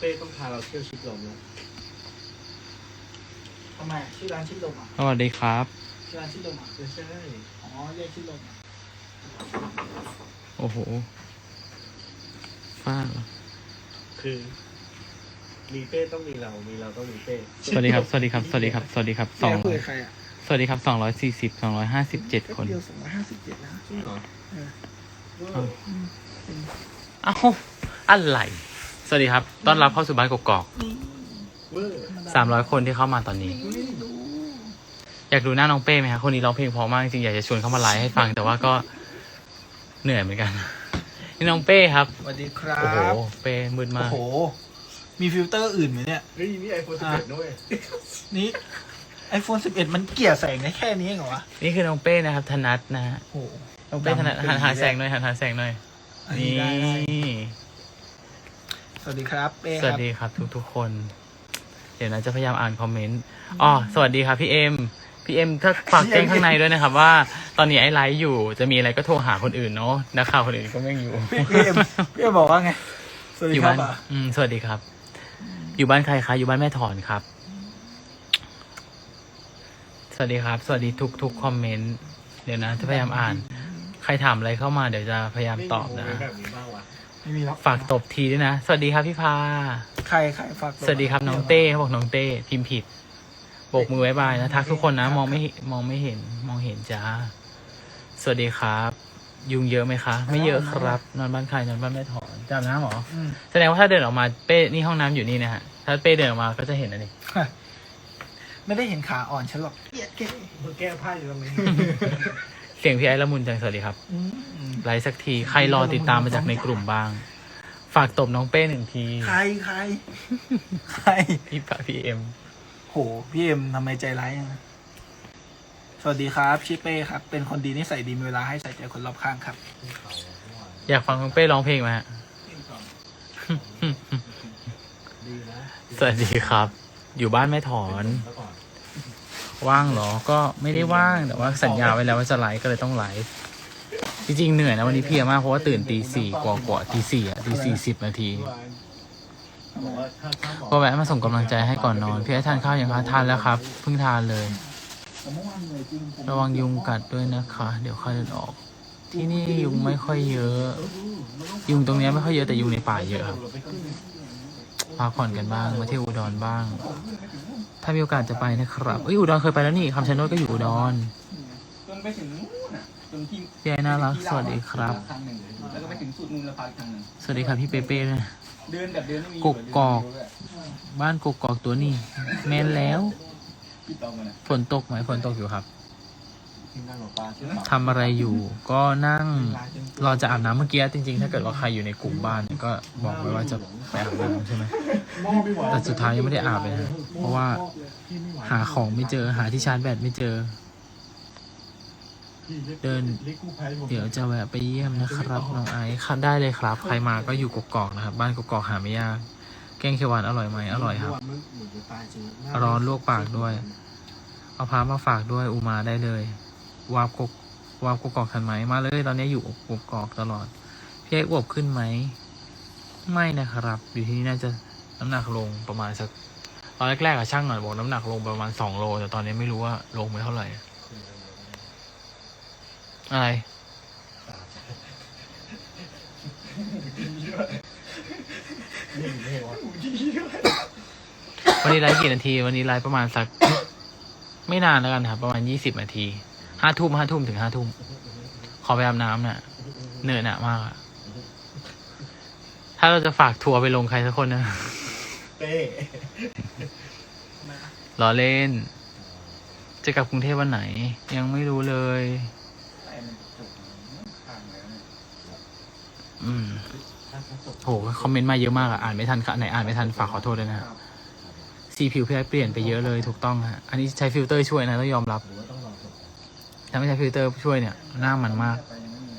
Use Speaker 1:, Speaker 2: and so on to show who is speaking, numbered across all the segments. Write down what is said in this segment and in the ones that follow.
Speaker 1: เป้ต้องพาเราเที่ยวชิดลมนะ
Speaker 2: ทำไมอะชื่อร้านชิดลมอะ
Speaker 3: สวัสดีครับ
Speaker 2: ชื่อร้านชิดลมอะ
Speaker 1: ไม่ใช่
Speaker 2: อ๋อเรียกชิดลมอะ
Speaker 3: โอ้โหฟ้าเหรอ
Speaker 1: คือ มีเป้ต้องมีเรา มีเราต้องมีเป้
Speaker 3: สวัสดีครับ สวัสดีครับ สวัสดีครับ สวัสดีครับสอง
Speaker 2: แกคุยกับใครอะ
Speaker 3: สวัสดีครับสองร้อยสี่สิบสองร้อยห้าสิบเจ็ดคน
Speaker 2: เดียวสองร้อยห้าสิบเจ็ดนะ
Speaker 1: จริงเหรอ
Speaker 2: เออ
Speaker 1: เออ
Speaker 3: เอ้าอะไร สวัสดีครับ ต้อนรับเข้าสู่บ้านกกอก
Speaker 1: เวอร์
Speaker 3: สามร้อยคนที่เข้ามาตอนนี้ อยากดูหน้าน้องเป้ไหมครับคนนี้ร้องเพลงเพราะมากจริงๆอยากจะชวนเขามาไลฟ์ให้ฟัง แต่ว่าก็เหนื่อยเหมือนกัน นี่น้องเป้ครับ
Speaker 2: สวัสดีครั
Speaker 3: โอ้โห
Speaker 2: บ
Speaker 3: เป้มืด
Speaker 2: โอ้
Speaker 3: มาก
Speaker 2: โห มีฟิลเตอร์อื่นไหมเนี่ย
Speaker 1: เฮ้ยนี่ไอโฟนสิบเอ็ดด้วย
Speaker 2: นี่ iPhone 11 มันเกลี่ยแสงได้แค่นี้เองเหรอวะ
Speaker 3: นี่คือน้องเป้นะครับ ธนัทนะฮะ
Speaker 2: โอ้โห
Speaker 3: น้องเป้ธนัทหันหาแสงหน่อยหันหาแสงหน่อย
Speaker 2: อัน
Speaker 3: นี่
Speaker 2: นี้ได้ได้ สวัสดีครับเป้
Speaker 3: ส
Speaker 2: ค
Speaker 3: วัส
Speaker 2: รับ
Speaker 3: ดีครับทุกทุกๆคน เดี๋ยวนะจะพยายามอ่านคอมเมนต์อ๋อสวัสดีครับพี่เอ็มพี่เอ็มถ้าฝากแจ้งข้างในด้วยนะครับ ว่าตอนนี้ไอ้ไลฟ์อยู่จะมีอะไรก็โทรหาคนอื่นเนาะนักข่าวคนอื่นก็ไม่อยู่
Speaker 2: พี่พี่เอ็มพี่เอ็มบอกว่าไงสวัส
Speaker 3: อ
Speaker 2: ดี
Speaker 3: ยู่
Speaker 2: ครั
Speaker 3: บ้า
Speaker 2: บ
Speaker 3: น
Speaker 2: อะ
Speaker 3: อืมสวัสดีครับ อยู่บ้านใครคะอยู่บ้านแม่ถอนครับ สวัสดีครับ สวัสดีทุกทุกคอมเมนต์เดี๋ยวนะจะพยายามอ่าน ใครถามอะไรเข้ามาเดี๋ยวจะพยายามตอบนะ
Speaker 1: ไม่มีโมเมนต์แบบนี้บ้างวะ
Speaker 2: ไม่มีหรอก
Speaker 3: ฝากตบทีด้วยนะ สวัสดีครับพี่พา
Speaker 2: ใครใครฝากตัว
Speaker 3: สวัสดีครับน้องเต้เขาบอกน้องเต้พิมพ์ผิดโบกมือไว้บายนะทักทุกคนนะ มองไม่เห็นมองไม่เห็น มองเห็นจ้า สวัสดีครับ ยุงเยอะไหมคะ ไม่เยอะครับ นอนบ้านใครนอนบ้านแม่ถอนจำน้ำหรอ
Speaker 2: อืม
Speaker 3: แสดงว่าถ้าเดินออกมาเป้นี่ห้องน้ำอยู่นี่นะฮะถ้าเป้เดินออกมาก็จะเห็นอันนี้
Speaker 2: ไม่ได้เห็นขาอ่อนฉันหรอกเกลียดเกลียด
Speaker 1: มันแก้ผ้าอยู่ตรงนี้
Speaker 3: เสียงพี่ไอ้ละมุนจังสวัสดีครับ
Speaker 2: อืม
Speaker 3: ไลฟ์สักที ใครรอติดตามมาจากในกลุ่มบ้าง ฝากตบน้องเป้หนึ่งที
Speaker 2: ใครใครใคร
Speaker 3: พี่ปะพี่เอ็ม
Speaker 2: โหพี่เอ็มทำไมใจร้ายจังสวัสดีครับชิเป้ครับ เป็นคนดีนิสัยดีมีเวลาให้ใส่ใจคนรอบข้างครับ
Speaker 3: อยากฟังน้องเป้ร้องเพลงไหมฮะ
Speaker 1: ดีนะ
Speaker 3: สวัสดีครับ อยู่บ้านแม่ถอน
Speaker 1: แล้วก่อน
Speaker 3: ว่างเหรอ ก็ไม่ได้ว่างแต่ว่าสัญญาไว้แล้วว่าจะไลฟ์ก็เลยต้องไลฟ์ จริงๆเหนื่อยนะวันนี้เพลียมากเพราะว่าตื่นตีสี่กว่ากว่าตีสี่อะตีสี่สิบนาที
Speaker 1: ก็
Speaker 3: แวะมาส่งกำลังใจให้ก่อนนอน พี่ไอ้ทานข้าวยังคะทานแล้วครับเพิ่งทานเลย ระวังยุงกัดด้วยนะคะ เดี๋ยวค่อยเดินออก ที่นี่ยุงไม่ค่อยเยอะ ยุงตรงนี้ไม่ค่อยเยอะแต่ยุงในป่าเยอะครับพักผ่อนกันบ้างมาเที่ยวอุดรบ้าง ถ้ามีโอกาสจะไปนะครับเอ้ยอุดรเคยไปแล้วนี่คำชะโนดก็อยู่อุดร
Speaker 4: จนไปถึง จนที่
Speaker 3: พี่ไอ้น่ารักสวัสดีครับ
Speaker 4: ทางหนึ่งแล้วก็ไปถึงสุดนูนละพาอีกทางหนึ่ง
Speaker 3: สวัสดีครับพี่เปเป้ด้วย
Speaker 4: เดินแบบเดินไม่มี
Speaker 3: กกอกบ้านกกอกตัวนี้ แมนแล้ว
Speaker 4: พี่ตองกันนะ
Speaker 3: ฝนตกไหมฝนตกอยู่ครับ
Speaker 1: ทีมงานหมอปลาใช่ไหม
Speaker 3: ทำอะไรอยู่ ก็นั่งรอจะอาบน้ำเมื่อกี้จริงๆ ถ้าเกิดว่าใครอยู่ในกลุ่มบ้านเนี่ยก็บอกไว้ว่าจะไปอาบน้ำใช่ไหมแต่สุดท้ายยังไม่ได้อาบเลยนะเพราะว่าหาของไม่เจอหาที่ชาร์จแบตไม่เจอ เดิน เดี๋ยวจะแวะไปเยี่ยมนะครับน้องไอซ์ครับได้เลยครับ ใครมาก็อยู่กกอกนะครับ บ้านกกอกหาไม่ยาก แกงเขียวหวานอร่อยไหมอร่อยครับ ร้อนลวกปากด้วย เอาพามาฝากด้วยอุมาได้เลย วาบกกวาบกกอกทันไหมมาเลย ตอนนี้อยู่กกอกตลอดพี่เอกอวบขึ้นไหมไม่นะครับ อยู่ที่นี่น่าจะน้ำหนักลงประมาณสักตอนแรกๆอะช่างหน่อยบอกน้ำหนักลงประมาณสองโลแต่ตอนนี้ไม่รู้ว่าลงไปเท่าไหร่ อะไร วันนี้ไลฟ์กี่นาที วันนี้ไลฟ์ประมาณสัก ไม่นานแล้วกันครับ ประมาณยี่สิบนาทีห้าทุ่มห้าทุ่มถึงห้าทุ่ม ขอไปอาบน้ำน่ะเหนื่อยหนะมากอะถ้าเราจะฝากทัวร์ไปลงใครสักคนนะ
Speaker 1: เป้
Speaker 3: รอเล่น จะกลับกรุงเทพวันไหน ยังไม่รู้เลย
Speaker 4: ไอ้มันจุกข้างแล้วเนี่ย
Speaker 3: อืมโหคอมเมนต์มาเยอะมากอะอ่านไม่ทันค่ะไหนอ่านไม่ทันฝากขอโทษด้วยนะฮะสีผิวพี่ไอ้เปลี่ยนไปเยอะเลยถูกต้องฮะ อันนี้ใช้ฟิลเตอร์ช่วยนะต้องยอมรับถ้าไม่ใช้ฟิลเตอร์ช่วยเนี่ย หน้ามันมาก
Speaker 4: ไปยังไม่มี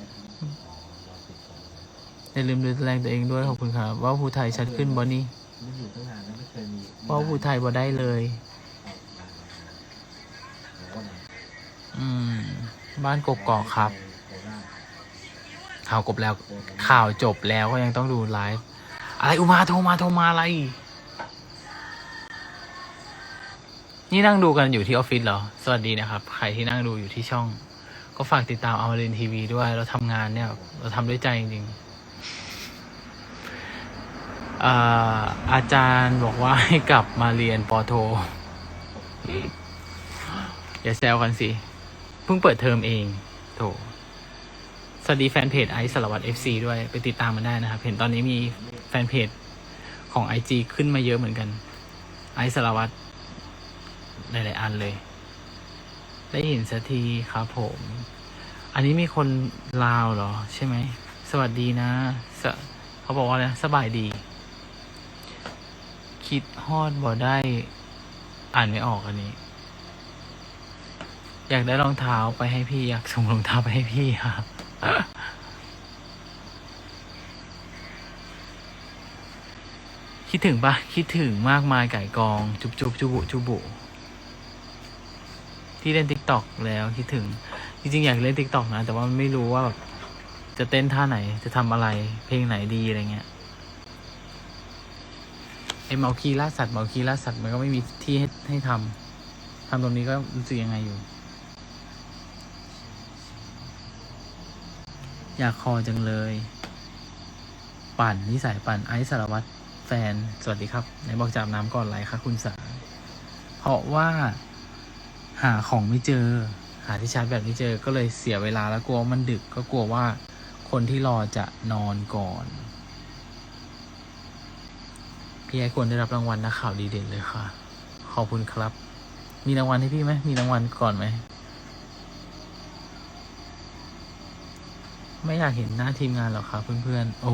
Speaker 4: อ
Speaker 3: ย่าลืมดูแลตัวเองด้วยขอบคุณครับว่าภูไทยชัดขึ้นบอนี่
Speaker 1: ไม่อยู่ตั้งนาวูไท
Speaker 3: ยบอได้เลย อืม บ้านกกอกครับ ข่าวกบแล้ว ข่าวจบแล้วก็ยังต้องดูไลฟ์อะไรอุมาโทรมาโทรมาอะไร นี่นั่งดูกันอยู่ที่ออฟฟิศเหรอ สวัสดีนะครับ ใครที่นั่งดูอยู่ที่ช่อง ก็ฝากติดตามอมรินทีวีด้วย เราทำงานเนี่ย เราทำด้วยใจจริงๆอ่าอาจารย์บอกว่าให้กลับมาเรียนปอโท อย่าแซวกันสิ เพิ่งเปิดเทอมเอง โถ สวัสดีแฟนเพจไอซ์สารวัตร FC ด้วยไปติดตามมันได้นะครับ เห็นตอนนี้มีแฟนเพจของ IG ขึ้นมาเยอะเหมือนกัน ไอซ์สารวัตรหลายๆอันเลย ได้เห็นสักทีครับผม อันนี้มีคนลาวเหรอ ใช่ไหม สวัสดีนะสเขาบอกว่าอะไรสบายดี คิดฮอดบ่ได้ อ่านไม่ออกอันนี้ อยากได้รองเท้าไปให้พี่ อยากส่งรองเท้าไปให้พี่ครับ คิดถึงปะคิดถึงมากมายไก่กอง จุบจุบจุบุจุบุที่เล่นติ๊กต็อกแล้วคิดถึง จริงๆ อยากเล่นติ๊กต็อกนะ แต่ว่าไม่รู้ว่าแบบจะเต้นท่าไหนจะทำอะไร เพลงไหนดีอะไรเงี้ยไอเมาคีล่าสัตว์เมาคีล่าสัตว์มันก็ไม่มีที่ให้ให้ทำทำตรงนี้ก็รู้สึกยังไงอยู่ อยากคอจังเลย ปั่นนิสัยปั่นไอซ์สารวัตรแฟน สวัสดีครับไหนบอกจับน้ำก่อนไหลค่ะคุณสาเพราะว่าหาของไม่เจอ หาที่ชาร์จแบตไม่เจอก็เลยเสียเวลาแล้วกลัวว่ามันดึกก็กลัวว่าคนที่รอจะนอนก่อน พี่ไอควรได้รับรางวัลนักข่าวดีเด่นเลยค่ะ ขอบคุณครับ มีรางวัลให้พี่ไหมมีรางวัลก่อนไหม ไม่อยากเห็นหน้าทีมงานหรอกครับเพื่อนๆ โอ้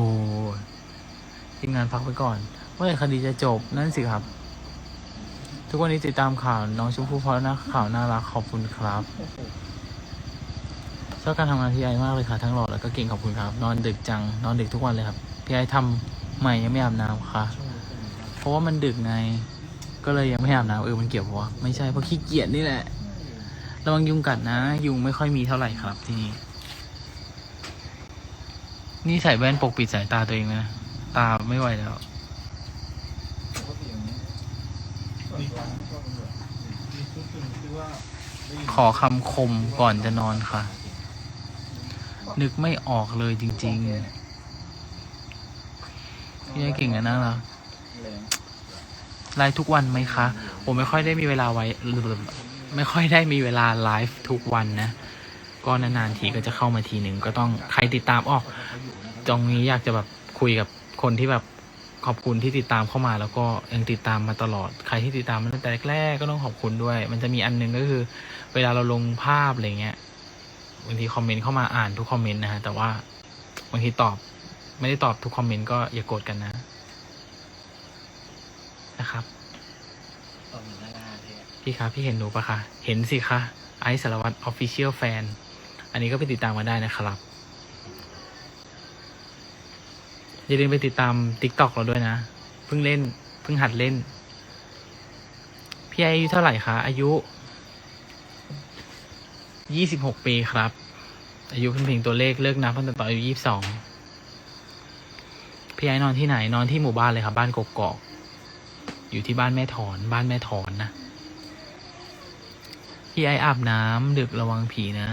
Speaker 3: ทีมงานพักไปก่อนเมื่อไหร่คดีจะจบนั่นสิครับ ทุกวันนี้ติดตามข่าวน้องชมพู่เพราะนะข่าวน่ารักขอบคุณครับชอบการทำงานพี่ไอมากเลยค่ะ ทั้งหล่อแล้วก็เก่งขอบคุณครับ นอนดึกจัง นอนดึกทุกวันเลยครับ พี่ไอทำใหม่ยังไม่อาบน้ำค่ะ เพราะว่ามันดึกไง ก็เลยยังไม่อาบน้ำเออมันเกี่ยวปะวะไม่ใช่เพราะขี้เกียจนี่แหละระวังยุงกัดนะ ยุงไม่ค่อยมีเท่าไหร่ครับที่นี่ นี่ใส่แว่นปกปิดสายตาตัวเองนะ ตาไม่ไหวแล้ว ขอคำคมก่อนจะนอนค่ะ นึกไม่ออกเลยจริงๆพี่เก่งอะน่ารักไลฟ์ทุกวันไหมคะ ผมไม่ค่อยได้มีเวลาไว้ ไม่ค่อยได้มีเวลาไลฟ์ทุกวันนะ ก็นานๆทีก็จะเข้ามาทีหนึ่งก็ต้องใครติดตามออกตรงนี้อยากจะแบบคุยกับคนที่แบบขอบคุณที่ติดตามเข้ามาแล้วก็ยังติดตามมาตลอดใครที่ติดตามมาตั้งแต่แรกๆก็ต้องขอบคุณด้วย มันจะมีอันหนึงก็คือ เวลาเราลงภาพอะไรเงี้ยบางทีคอมเมนต์เข้ามาอ่านทุกคอมเมนต์นะฮะแต่ว่าบางทีตอบ ไม่ได้ตอบทุกคอมเมนต์ก็อย่าโกรธกันนะ นะครับ
Speaker 1: ตอนนี้หน้าเลยอะ
Speaker 3: พี่คะพี่เห็นหนูปะคะเห็นสิคะไอซ์สารวัตรออฟฟิเชียลแฟน อันนี้ก็ไปติดตามมาได้นะครับ อย่าลืมไปติดตาม t ิ k t o k เราด้วยนะ เพิ่งเล่น เพิ่งหัดเล่น พี่อายุเท่าไหร่คะ อายุยี่สิบหกปีครับ อายุเป็นเพียงตัวเลขเลิกนับตั้งแต่ตอนอายุยี่สิบสองพี่ไอ้นอนที่ไหนนอนที่หมู่บ้านเลยครับ บ้านกกอก อยู่ที่บ้านแม่ถอน บ้านแม่ถอนนะ พี่ไออาบน้ำดึกระวังผีนะ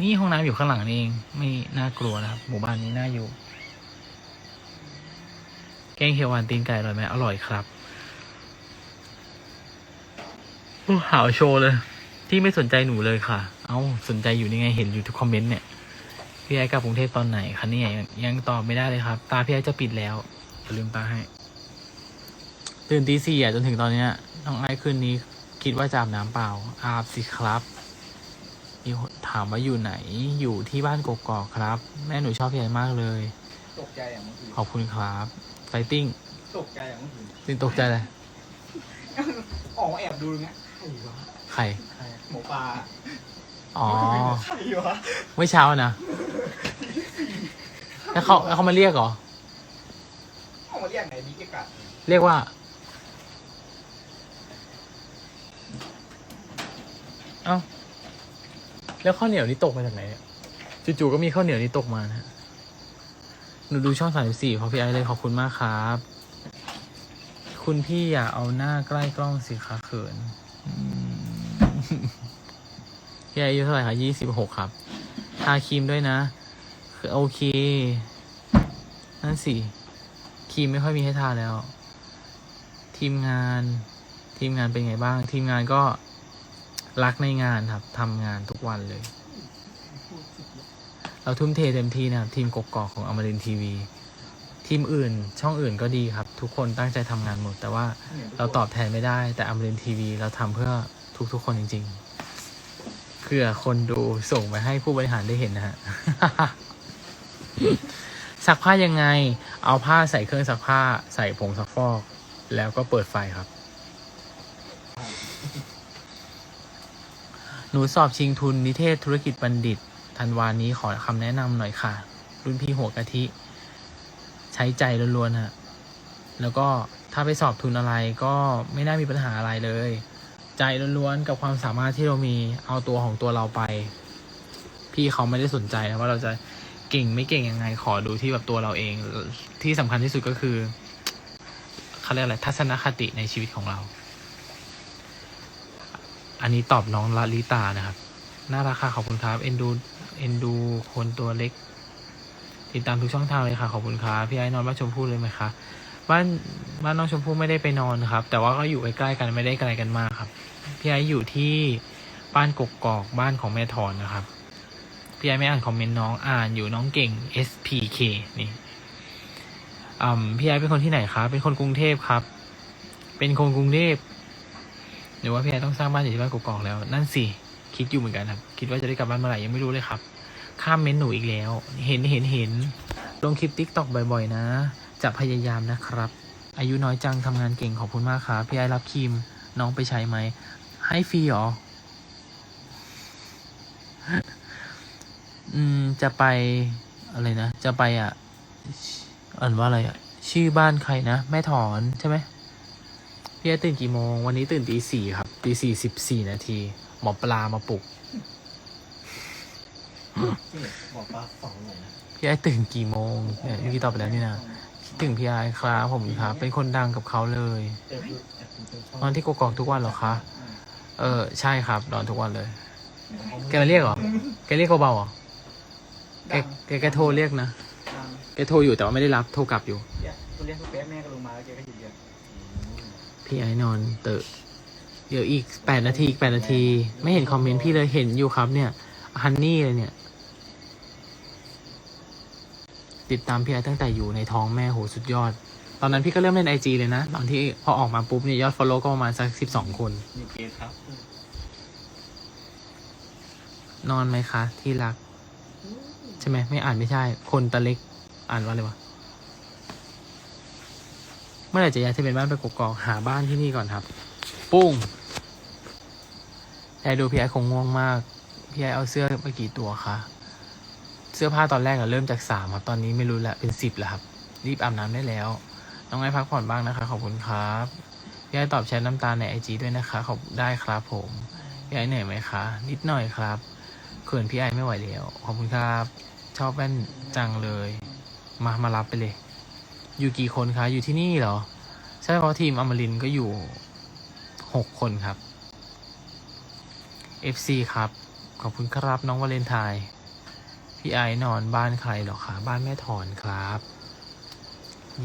Speaker 3: นี่ห้องน้ำอยู่ข้างหลังนี่เอง ไม่น่ากลัวนะครับ หมู่บ้านนี้น่าอยู่ แกงเขียวหวานตีนไก่อร่อยไหมอร่อยครับโอ้หาวโชว์เลย ที่ไม่สนใจหนูเลยค่ะ เอ้าสนใจอยู่นี่ไงเห็นอยู่ทุกคอมเมนต์เนี่ยพี่ไอ้กลับกรุงเทพตอนไหนคะเนี่ยยังตอบไม่ได้เลยครับ ตาพี่ไอ้จะปิดแล้วอย่าลืมตาให้ตื่นตีสี่อะจนถึงตอนเนี้ยน้องไอ้คืนนี้ คิดว่าจะอาบน้ำเปล่าอาบสิครับ มีคนถามว่าอยู่ไหนอยู่ที่บ้านกกอกครับ แม่หนูชอบพี่ไอมากเลย
Speaker 4: ตกใจอย่างเมื่อคืน
Speaker 3: ขอบคุณครับไฟติ้ง
Speaker 4: ตกใจอย่างเมื่อคืน
Speaker 3: ตื่นตกใจเลย
Speaker 4: ออกมาแอบดูอย่างเงี้ยใครวะ
Speaker 3: ใคร
Speaker 4: ใครหมูปลา
Speaker 3: อ๋อ
Speaker 4: ใครวะ
Speaker 3: เมื่อเช้านะแล้วเขาแล้วเขามาเรียกเหรอ
Speaker 4: ออกมาเรียกไหนบิ๊กกัด
Speaker 3: เรียกว่าเอ้า แล้วข้าวเหนียวนี่ตกมาจากไหนเนี่ยจู่ๆก็มีข้าวเหนียวนี่ตกมานะฮะหนูดูช่องสามสี่ขอพี่ไอเลยขอบคุณมากครับ คุณพี่อย่าเอาหน้าใกล้กล้องสิคะเขินพี่ไออายุเท่าไหร่คะยี่สิบหกครับทาครีมด้วยนะ คือโอเค นั่นสิครีมไม่ค่อยมีให้ทาแล้ว ทีมงาน ทีมงานเป็นไงบ้าง ทีมงานก็ รักในงานครับทำงานทุกวันเลย เราทุ่มเทเต็มที่นะครับทีมกกอกของอมรินทีวี ทีมอื่น ช่องอื่นก็ดีครับ ทุกคนตั้งใจทำงานหมด แต่ว่าเราตอบแทนไม่ได้ แต่อมรินทีวีเราทำเพื่อทุกๆคนจริง ๆเพื่อคนดูส่งไปให้ผู้บริหารได้เห็นนะฮะซักผ้ายังไง เอาผ้าใส่เครื่องซักผ้า ใส่ผงซักฟอก แล้วก็เปิดไฟครับ หนูสอบชิงทุนนิเทศธุรกิจบัณฑิตธันวานี้ขอคำแนะนำหน่อยค่ะ รุ่นพี่หัวกะทิ ใช้ใจล้วนๆฮะ แล้วก็ถ้าไปสอบทุนอะไรก็ไม่น่ามีปัญหาอะไรเลย ใจล้วนๆกับความสามารถที่เรามีเอาตัวของตัวเราไป พี่เขาไม่ได้สนใจนะว่าเราจะเก่งไม่เก่งยังไงขอดูที่แบบตัวเราเอง ที่สำคัญที่สุดก็คือเขาเรียกอะไรทัศนคติในชีวิตของเรา อันนี้ตอบน้องลาลิตานะครับ น่ารักค่ะขอบคุณครับ เอ็นดู เอ็นดูคนตัวเล็ก ติดตามทุกช่องทางเลยค่ะ ขอบคุณครับ พี่ไอ้นอนบ้านชมพู่เลยไหมคะ บ้านบ้านน้องชมพู่ไม่ได้ไปนอนครับ แต่ว่าก็อยู่ใกล้ๆกันไม่ได้ไกลกันมากครับ พี่ไอ้อยู่ที่บ้านกกอกบ้านของแม่ถอนนะครับ พี่ไอ้ไม่อ่านคอมเมนต์น้องอ่านอยู่น้องเก่ง SPK นี่อืมพี่ไอ้เป็นคนที่ไหนครับ เป็นคนกรุงเทพครับ เป็นคนกรุงเทพ หรือว่าพี่ไอต้องสร้างบ้านอยู่ที่บ้านกกอกแล้ว นั่นสิคิดอยู่เหมือนกันครับ คิดว่าจะได้กลับบ้านเมื่อไหร่ยังไม่รู้เลยครับ ข้ามเมนหนูอีกแล้ว เห็นเห็นเห็นลงคลิปติ๊กตอกบ่อยๆ นะ จะพยายามนะครับ อายุน้อยจังทำงานเก่งขอบคุณมากครับพี่ไอรับครีมน้องไปใช้ไหมให้ฟรีเหรออืมจะไปอะไรนะ จะไปอะอ่านว่าอะไรอะ ชื่อบ้านใครนะ แม่ถอนใช่ไหม พี่ไอตื่นกี่โมง วันนี้ตื่นตีสี่ครับตีสี่สิบสี่นาที หมอปลามาปลุก
Speaker 1: บอกปลาสองหน่อยนะ
Speaker 3: พี่ไอตื่นกี่โมงเนี่ยเมื่อกี้ตอบไปแล้วนี่นะคิดถึงพี่ไอครับผมครับ เป็นคนดังกับเขาเลย
Speaker 1: นอ
Speaker 3: นที่กกอกทุกวันเหรอคะเออใช่ครับนอนทุกวันเลย แกมาเรียกเหรอแกเรียกเบาๆเหรอแกแกแกโทรเรียกนะแกโทรอยู่แต่ว่าไม่ได้รับโทรกลับอยู่
Speaker 4: เนี่ยคุณเรียกคุณแป๊ะแม่ก็ลงมาแล้วแกก็หยุดเรียก
Speaker 3: พี่ไอนอนเตอะเดี๋ยวอีกแปดนาทีอีกแปดนาที ไม่เห็นคอมเมนต์พี่เลยเห็นอยู่ครับเนี่ยฮันนี่เลยเนี่ย ติดตามพี่ไอตั้งแต่อยู่ในท้องแม่โหสุดยอด ตอนนั้นพี่ก็เริ่มเล่นไอจีเลยนะ ตอนที่พอออกมาปุ๊บเนี่ยยอดฟอลโล่ก็ประมาณสักสิบสองคน
Speaker 1: มีเกสครับ
Speaker 3: นอนไหมคะ ที่รัก ใช่ไหมไม่อ่านไม่ใช่ คนตะเล็กอ่านว่าอะไรวะ เมื่อไหร่จะย้ายทะเบียนบ้านไปกกอกหาบ้านที่นี่ก่อนครับ ปุ้งแต่ดูพี่ไอคงง่วงมาก พี่ไอเอาเสื้อไปกี่ตัวคะ เสื้อผ้าตอนแรกอะเริ่มจากสามครับ ตอนนี้ไม่รู้ละเป็นสิบแล้วครับ รีบอาบน้ำได้แล้ว น้องไอพักผ่อนบ้างนะคะ ขอบคุณครับ พี่ไอตอบแชทน้ำตาในไอจีด้วยนะคะ ขอบได้ครับผม พี่ไอเหนื่อยไหมคะ นิดหน่อยครับเขินพี่ไอไม่ไหวแล้ว ขอบคุณครับ ชอบแว่นจังเลย มามารับไปเลย อยู่กี่คนคะ อยู่ที่นี่เหรอ ใช่เพราะทีมอมรินก็อยู่หกคนครับ FC ครับ ขอบคุณครับน้องวาเลนไทน์พี่ไอนอนบ้านใครเหรอคะบ้านแม่ถอนครับ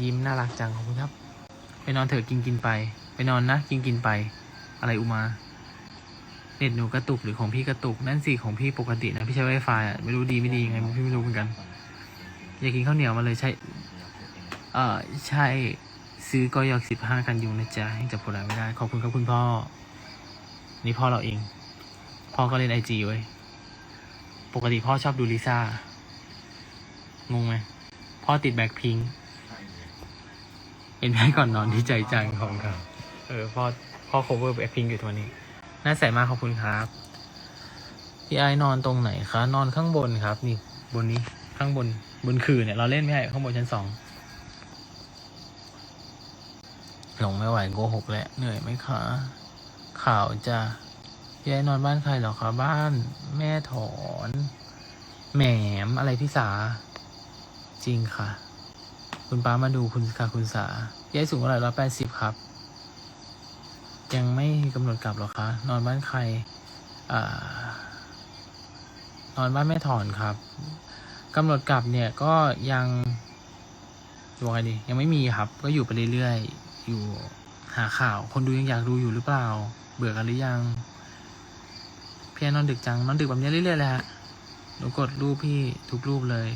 Speaker 3: ยิ้มน่ารักจังขอบคุณครับ ไปนอนเถอะกินกินไป ไปนอนนะกินกินไป อะไรอุมาเน็ตหนูกระตุกหรือของพี่กระตุกนั่นสิของพี่ปกตินะพี่ใช้ Wi-Fi อะไม่รู้ดีไม่ดียังไงพี่ไม่รู้เหมือนกัน อยากกินข้าวเหนียวมาเลยใช่ เออใช่ซื้อกอยอกสิบห้ากันยุงนะจ๊ะยังจับผลไม่ได้ขอบคุณครับคุณพ่อ นี่พ่อเราเอง พ่อก็เล่นไอจีไว้ยปกติพ่อชอบดูลิซ่างงไหมพ่อติดแบ็คพิงเห็นไหมก่อนนอนที่ใจจังของเขาเออพ่อพ่อ cover แบ็คพิงอยู่ตัวนี้ น่าใส่มากขอบคุณครับพี่ไอ้นอนตรงไหนคะ นอนข้างบนครับ นี่บนนี้ข้างบนบนคือเนี่ยเราเล่นไม่ใช่ข้างบนชั้นสอง ห ลงไม่ไหวโกหกแหละเหนื่อยไหมคะข่าวจะยายนอนบ้านใครหรอคะบ้าน แม่ถอนแหมมอะไรพี่สา จริงค่ะ คุณป้ามาดูคุณกาคุณสาพี่ไอ้สูงเท่าไหร่ร้อยแปดสิบครับ ยังไม่กำหนดกลับหรอคะ นอนบ้านใครอ่านอนบ้านแม่ถอนครับกำหนดกลับเนี่ยก็ยังยังไงดียังไม่มีครับ ก็อยู่ไปเรื่อยๆ อยู่หาข่าว คนดูยังอยากดูอยู่หรือเปล่า เบื่อกันหรือยัง พี่แอนนอนดึกจังนอนดึกแบบนี้เรื่อยๆเลยฮะหนูกดรูปพี่ทุกรูปเลย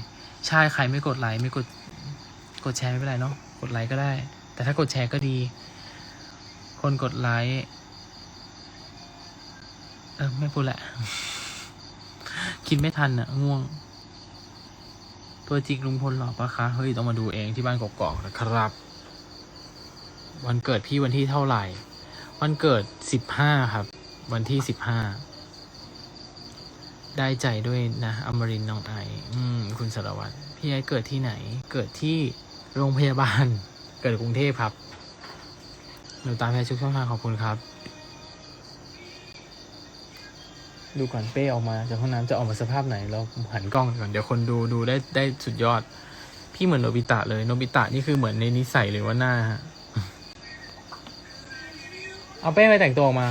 Speaker 3: ใช่ใครไม่กดไลค์ไม่กดกดแชร์ไม่เป็นไรเนาะกดไลค์ก็ได้ แต่ถ้ากดแชร์ก็ดี คนกดไลค์เออไม่พูดแหละ คิดไม่ทันอะง่วง ตัวจริงลุงพลหรอปะคะ เฮ้ย ต้องมาดูเองที่บ้านกอกๆนะครับ วันเกิดพี่วันที่เท่าไหร่ วันเกิดสิบห้าครับ วันที่สิบห้าได้ใจด้วยนะอมรินน้องไออืมคุณสารวัตรพี่ไอเกิดที่ไหน เกิดที่โรงพยาบาล เกิดกรุงเทพครับหนูตามแพทย์ทุกช่องทางขอบคุณครับ ดูก่อนเป้ออกมาจากห้องน้ำจะออกมาสภาพไหน เราหันกล้องก่อนเดี๋ยวคนดูดูได้ได้สุดยอด พี่เหมือนโนบิตะเลยโนบิตะนี่คือเหมือนในนิสัยหรือว่าหน้าฮะ เอาเป้ไปแต่งตัวออกมา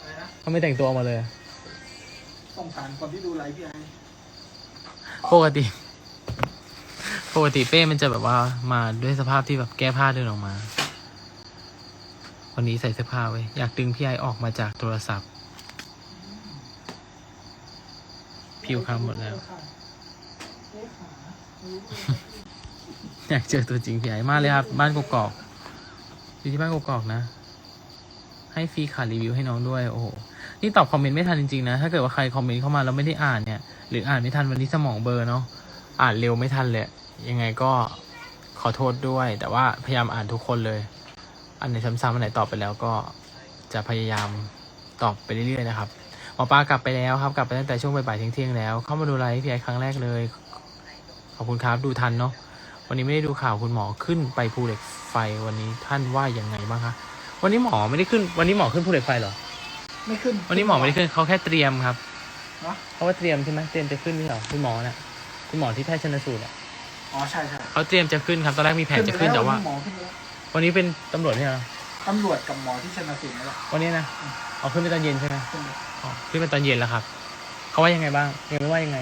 Speaker 2: อะไรนะ
Speaker 3: เขาไม่แต่งตัวออกมาเลย
Speaker 2: สงสารคนที่ดูไลฟ์พี่ไอ้
Speaker 3: ปกติ ปกติเป้มันจะแบบว่ามาด้วยสภาพที่แบบแก้ผ้าเดินออกมา วันนี้ใส่เสื้อผ้าไว้ยอยากดึงพี่ไอออกมาจากโทรศัพท์ ผิวคล้ำหมดแล้ว อยากเจอตัวจริงพี่ไอมาเลยครับ บ้านกกอกอยู่ที่บ้านกกอกนะ ให้ฟรีค่ะรีวิวให้น้องด้วย โอ้โห นี่ตอบคอมเมนต์ไม่ทันจริงๆนะ ถ้าเกิดว่าใครคอมเมนต์เข้ามาแล้วไม่ได้อ่านเนี่ย หรืออ่านไม่ทันวันนี้สมองเบลอร์เนาะ อ่านเร็วไม่ทันเลย ยังไงก็ขอโทษด้วย แต่ว่าพยายามอ่านทุกคนเลย อันไหนซ้ำๆอันไหนตอบไปแล้วก็จะพยายามตอบไปเรื่อยๆนะครับ หมอปลากลับไปแล้วครับ กลับไปตั้งแต่ช่วงบ่ายๆเที่ยงๆแล้ว เข้ามาดูไลฟ์พี่ไอครั้งแรกเลย ขอบคุณครับ ดูทันเนาะ วันนี้ไม่ได้ดูข่าวคุณหมอขึ้นไปภูเหล็กไฟวันนี้ท่านว่ายังไงบ้างคะ วันนี้หมอไม่ได้ขึ้น วันนี้หมอขึ้นภูเหล็กไฟเหรอ
Speaker 2: ไม่ขึ้น
Speaker 3: วันนี้หมอไม่ได้ขึ้นเขาแค่เตรียมครับ
Speaker 2: ฮะ
Speaker 3: เขาว่าเตรียมใช่ไหมเตรียมจะขึ้นนี่เหรอคุณหมอน่ะคุณหมอที่แพทย์ชนสูตรอะ
Speaker 2: อ๋อใช่ใช่
Speaker 3: เขาเตรียมจะขึ้นครับตอนแรกมีแผนจะขึ้นแต่ว่า
Speaker 2: หมอขึ้นไปแล้ว
Speaker 3: วันนี้เป็นตำรวจเนี่ยเหรอ
Speaker 2: ตำรวจกับหมอที่ชนะสูตรนี่แหละ
Speaker 3: วันนี้นะเอาขึ้นไปตอนเย็นใช่ไหม
Speaker 2: ขึ้นไป
Speaker 3: อ๋อขึ้นไปตอนเย็นแล้วครับเขาว่ายังไงบ้างยังไม่ว่ายังไง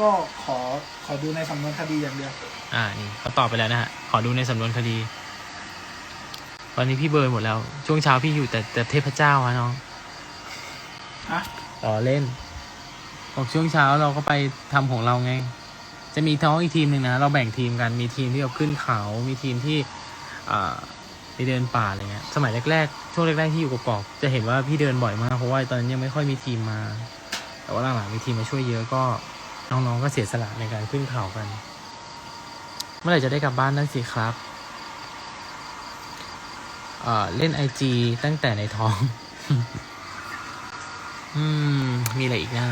Speaker 2: ก็ขอขอดูในสำนวนคดีอย่างเดียว
Speaker 3: อ่านี่เขาตอบไปแล้วนะฮะขอดูในสำนวนคดี วันนี้พี่เบิร์นหมดแล้ว ช่วงเช้าพี่อยู่แต่แต่เทพเจ้าฮะน้อง
Speaker 2: ฮะ
Speaker 3: ต่อเล่นบอกช่วงเช้าเราก็ไปทำของเราไง จะมีท้องอีกทีมหนึ่งนะ เราแบ่งทีมกัน มีทีมที่เราขึ้นเขา มีทีมที่อ่าไปเดินป่าอะไรเงี้ย สมัยแรกๆ ช่วงแรกๆที่อยู่กอกๆจะเห็นว่าพี่เดินบ่อยมาก เพราะว่าตอนนั้นยังไม่ค่อยมีทีมมา แต่ว่าหลังๆมีทีมมาช่วยเยอะก็น้องๆก็เสียสละในการขึ้นเขากัน เมื่อไหร่จะได้กลับบ้านนั่นสิครับ เล่นไอจีตั้งแต่ในท้อง อืม มีอะไรอีกนะ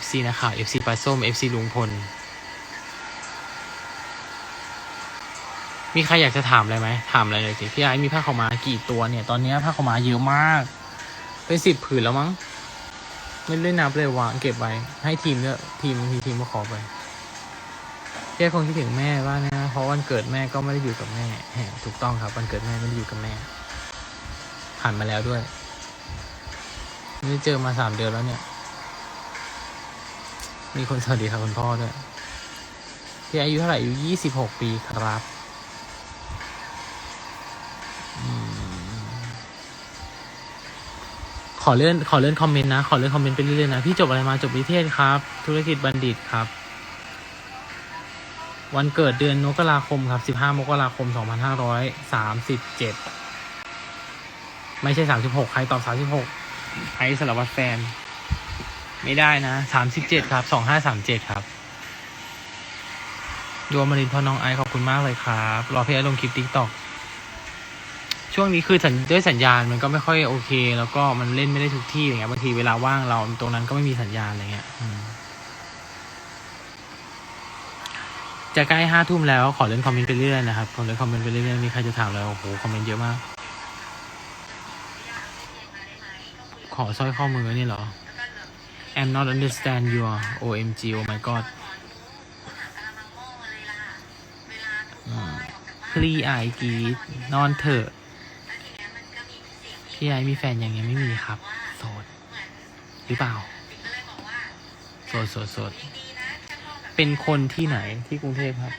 Speaker 3: FC นะครับ FC ปลาส้ม FC ลุงพล มีใครอยากจะถามอะไรไหม ถามอะไรเลยสิ พี่ไอ้มีผ้าขาวม้ากี่ตัวเนี่ย ตอนนี้ผ้าขาวม้าเยอะมาก เป็นสิบผืนแล้วมั้ง ไม่ได้นับเลยวางเก็บไว้ ให้ทีมเนี่ยทีมทีทีมก็ขอไปพี่คงคิดถึงแม่บ้างนะ เพราะวันเกิดแม่ก็ไม่ได้อยู่กับแม่ ถูกต้องครับ วันเกิดแม่ไม่ได้อยู่กับแม่ ผ่านมาแล้วด้วย นี่เจอมาสามเดือนแล้วเนี่ย มีคนสวัสดีค่ะคุณพ่อด้วยพี่อายุเท่าไหร่อายุยี่สิบหกปีครับขอเลื่อนขอเลื่อนคอมเมนต์นะ ขอเลื่อนคอมเมนต์ไปเรื่อยๆนะ พี่จบอะไรมาจบวิเทศครับ ธุรกิจบัณฑิตครับ วันเกิดเดือนมกราคมครับสิบห้ามกราคมสองพันห้าร้อยสามสิบเจ็ด ไม่ใช่สามสิบหกใครตอบสามสิบหกไอซ์สารวัตรแฟน ไม่ได้นะสามสิบเจ็ดครับสองห้าสามเจ็ดครับดวงมรินทร์พอน้องไอซ์ขอบคุณมากเลยครับรอพี่ไอซ์ลงคลิปติ๊กต็อกช่วงนี้คือด้วยสัญญาณมันก็ไม่ค่อยโอเค แล้วก็มันเล่นไม่ได้ทุกที่อย่างเงี้ยบางทีเวลาว่างเราตรงนั้นก็ไม่มีสัญญาณอะไรเงี้ยจะใกล้ห้าทุ่มแล้วขอเล่นคอมเมนต์ไปเรื่อยนะครับขอเล่นคอมเมนต์ไปเรื่อยมีใครจะถามแล้วโอ้โหคอมเมนต์เยอะมาก ขอสร้อยข้อมือนี่เหรอ I'm not understand your OMG oh my god อืมคลี่อายกรีดนอนเถอะพี่ไอมีแฟนยังยังไม่มีครับ โสด หรือเปล่า โสดโสดโสดเป็นคนที่ไหนที่กรุงเทพครับ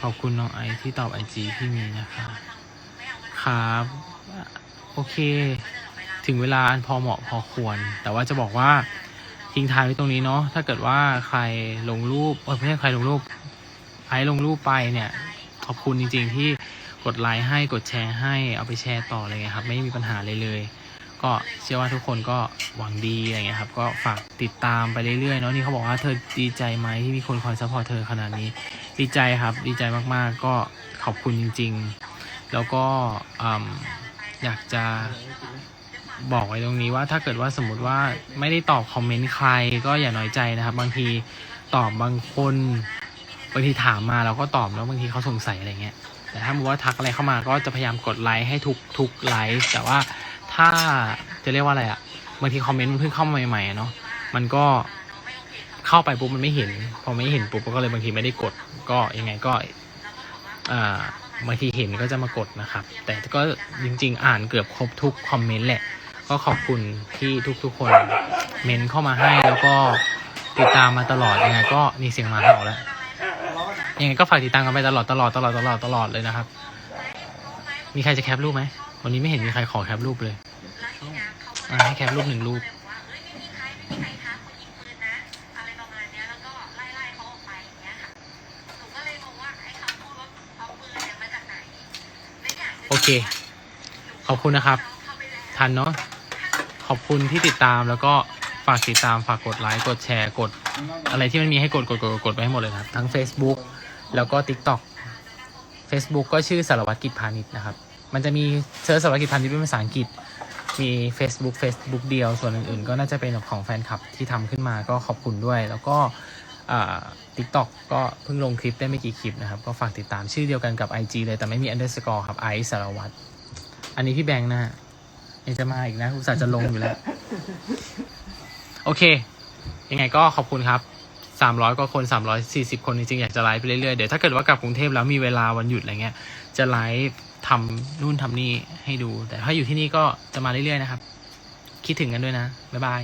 Speaker 3: ขอบคุณน้องไอที่ตอบไอจีพี่มีนะคะ ครับ โอเค ถึงเวลาอันพอเหมาะพอควร แต่ว่าจะบอกว่าทิ้งท้ายไว้ตรงนี้เนาะถ้าเกิดว่าใครลงรูปเออไม่ใช่ใครลงรูปไอซ์ลงรูปไปเนี่ย ขอบคุณจริง ๆ ที่กดไลค์ให้กดแชร์ให้เอาไปแชร์ต่ออะไรเงี้ยครับ ไม่มีปัญหาเลยเลย ก็เชื่อว่าทุกคนก็หวังดีอะไรเงี้ยครับ ก็ฝากติดตามไปเรื่อยๆเนาะนี่เขาบอกว่าเธอดีใจไหมที่มีคนคอยซัพพอร์ตเธอขนาดนี้ ดีใจครับ ดีใจมากๆ ก็ขอบคุณจริง ๆ แล้วก็ อยากจะบอกไว้ตรงนี้ว่าถ้าเกิดว่าสมมติว่าไม่ได้ตอบคอมเมนต์ใครก็อย่าน้อยใจนะครับ บางทีตอบบางคนบางทีถามมาเราก็ตอบแล้วบางทีเขาสงสัยอะไรเงี้ยแต่ถ้ามมติว่าทักอะไรเข้ามาก็จะพยายามกดไลค์ให้ทุกทุกไลค์แต่ว่าถ้าจะเรียกว่าอะไรอะบางทีคอมเมนต์มันเพิ่งเข้ามาใหม่ๆเนาะมันก็เข้าไปปุ๊บมันไม่เห็น พอไม่เห็นปุ๊บก็เลยบางทีไม่ได้กดก็ยังไงก็อ่า บางทีเห็นก็จะมากดนะครับ แต่ก็จริง ๆ อ่านเกือบครบทุกคอมเมนต์แหละ ก็ขอบคุณที่ทุกๆคนเมนเข้ามาให้แล้วก็ติดตามมาตลอดยังไงก็มีเสียงหมาเห่าแล้วยังไงก็ฝากติดตามกันไปตลอดตลอดตลอดตลอดตลอดเลยนะครับ มีใครจะแคปรูปไหมวันนี้ไม่เห็นมีใครขอแคปรูปเลยให้แคปรูปหนึ่งรูป โอเค ขอบคุณนะครับ ทันเนาะขอบคุณที่ติดตามแล้วก็ฝากติดตามฝากกดไลค์กดแชร์กด อะไรที่มันมีให้กดกดกดกดไปให้หมดเลยนะครับ ทั้ง Facebook แล้วก็ TikTok Facebook ก็ชื่อสารวัตรกิจพาณิชย์นะครับ มันจะมีเซิร์ชสารวัตรกิจพาณิชย์เป็นภาษาอังกฤษ มี Facebook Facebook เดียว ส่วนอื่นๆ ก็น่าจะเป็นของแฟนคลับที่ทำขึ้นมาก็ขอบคุณด้วย แล้วก็ ทิกตอกก็เพิ่งลงคลิปได้ไม่กี่คลิปนะครับ ก็ฝากติดตามชื่อเดียวกันกับ IG เลยแต่ไม่มี underscore ครับไอซ์สารวัตรอันนี้พี่แบงค์นะฮะยังจะมาอีกนะอุตส่าห์จะลงอยู่แล้ว โอเค ยังไงก็ขอบคุณครับ300กว่าคน340คนจริงๆอยากจะไลฟ์ไปเรื่อยๆ เดี๋ยวถ้าเกิดว่ากลับกรุงเทพแล้วมีเวลาวันหยุดอะไรเงี้ย จะไลฟ์ทำนู่นทำนี่ให้ดู แต่ถ้าอยู่ที่นี่ก็จะมาเรื่อยๆนะครับ คิดถึงกันด้วยนะ บ๊ายบาย